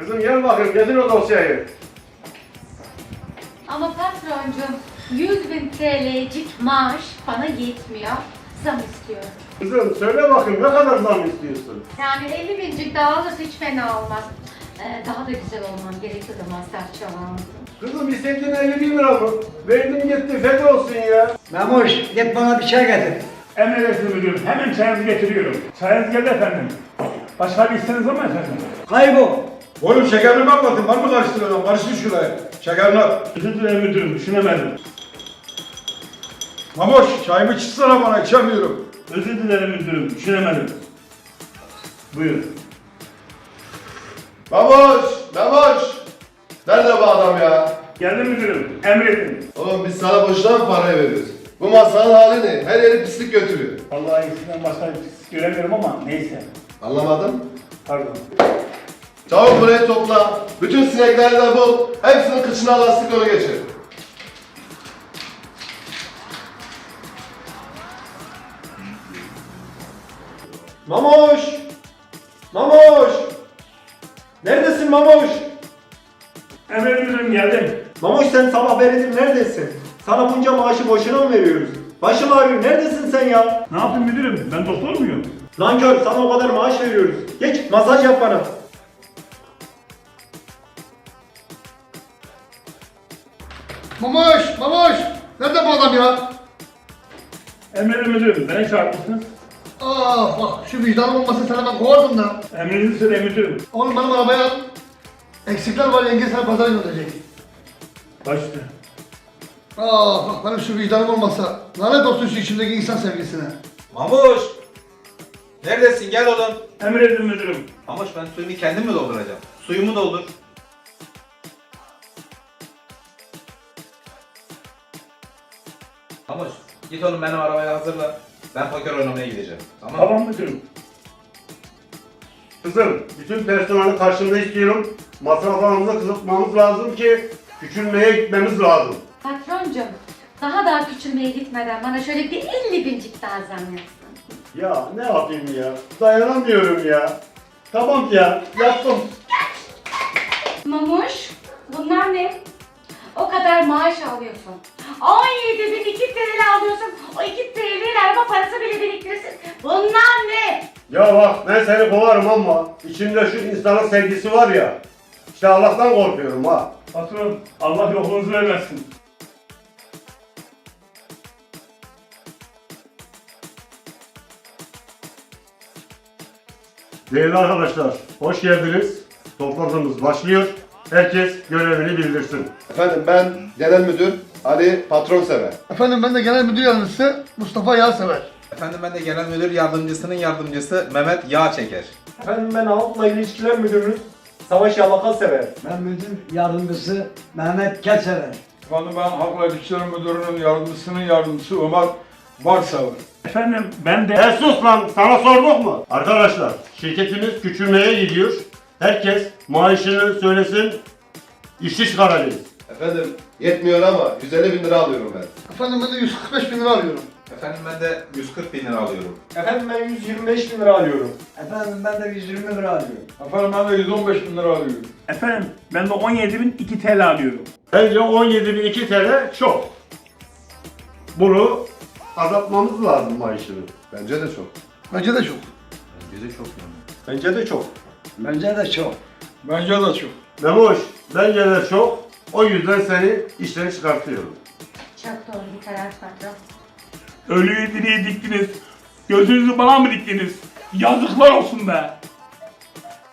Kızım gel bakayım getir o dosyayı. Ama patroncum 100 bin TL'cik maaş bana yetmiyor. Zam istiyorum. Kızım söyle bakayım ne kadar zam istiyorsun? Yani 50 bincik daha olursa hiç fena olmaz. Ee, daha da güzel olmam gerekiyor da masraf çoğalmasın. Kızım istediğin 50 bin lira mı? Verdim gitti feda olsun ya. Memoş git bana bir çay getir. Emredersiniz müdürüm. Hemen çayınızı getiriyorum. Çayınız geldi efendim. Başka bir isteğiniz var mı efendim? Kaybol. Oğlum şekerini mi anlatın? Var mı karıştırıyorsun? Karıştır şuraya. Şekerini at. Özür dilerim müdürüm. Düşünemedim. Mamoş çayımı içsene bana içemiyorum. Özür dilerim müdürüm. Düşünemedim. Buyur. Memoş! Memoş! Nerede bu adam ya? Geldi müdürüm. Emredin. Oğlum biz sana boşuna mı parayı veriyoruz? Bu masanın hali ne? Her yeri pislik götürüyor. Vallahi iyisinden başka şey göremiyorum ama neyse. Anlamadım. Pardon. Çabuk burayı topla. Bütün sinekleri de bul. Hepsinin kıçına lastik onu geçir. Mamoş! Mamoş! Neredesin Mamoş? Emredin müdürüm geldim. Mamoş sen sabah beridir neredesin? Sana bunca maaşı boşuna mı veriyoruz? Başım ağrıyor. Neredesin sen ya? Ne yaptın müdürüm? Ben doktor muyum? Lan kör sana o kadar maaş veriyoruz. Geç masaj yap bana. Mamoş! Mamoş! Nerede bu adam ya? Emredin müdürüm. Beni çağırmışsınız. Ah bak şu vicdanım olmasa sana ben kovardım da. Emredinizi söyle müdürüm. Oğlum benim arabaya eksikler var yenge sana pazara gönderecek. Başüstü. Ah bak benim şu vicdanım olmasa lanet olsun şu içimdeki insan sevgisine. Mamuş! Neredesin? Gel oğlum. Emredin müdürüm. Mamuş ben suyumu kendim mi dolduracağım? Suyumu doldur. Mamuş git oğlum benim arabayı hazırla. Ben poker oynamaya gideceğim. Tamam mı? Tamam müdürüm. Kızım bütün personeli karşımda istiyorum. Masraflarımızı kısıtmamız lazım ki küçülmeye gitmemiz lazım. Patroncum daha daha küçülmeye gitmeden bana şöyle bir 50 bincik daha zam yapsın. Ya ne yapayım ya? Dayanamıyorum ya. Tamam ya yaptım. Mamuş bunlar ne? O kadar maaş alıyorsun. 17 bin 2 TL alıyorsun. O 2 TL'nin araba parası bile biriktirsin. Bunlar ne? Ya bak ben seni kovarım ama içimde şu insanın sevgisi var ya. İşte Allah'tan korkuyorum ha. Patron Allah yokluğunuzu vermesin. Değerli arkadaşlar, hoş geldiniz. Toplantımız başlıyor. Herkes görevini bildirsin. Efendim ben genel müdür Ali Patron Sever. Efendim ben de genel müdür yardımcısı Mustafa Yağsever. Efendim ben de genel müdür yardımcısının yardımcısı Mehmet Yağ Çeker. Efendim ben Halkla İlişkiler Müdürünüz. Savaş Yalaka sever. Ben müdür yardımcısı Mehmet Kesever. Efendim ben Halkla İlişkiler Müdürü'nün yardımcısının yardımcısı Ömer Varsavar. Efendim ben de... E sus lan, sana sorduk mu? Arkadaşlar, şirketimiz küçülmeye gidiyor. Herkes maaşını söylesin, işçi çıkaracağız. Efendim yetmiyor ama 150 bin lira alıyorum ben. Efendim ben de 145 bin lira alıyorum. Efendim ben de 140 bin lira alıyorum. Efendim ben 125 bin lira alıyorum. Efendim ben de 120 lira alıyorum. Efendim ben de 115 bin lira alıyorum. Efendim ben de 17 bin 2 TL alıyorum. Bence 17.002 TL çok. Bunu azaltmamız lazım maaşını. Bence de çok. Bence de çok. Bence de çok yani. Bence de çok. Bence de çok. Bence de çok. Memoş, bence de çok. O yüzden seni işten çıkartıyorum. Çok doğru bir karar patron. Ölüyü diriye diktiniz. Gözünüzü bana mı diktiniz? Yazıklar olsun be.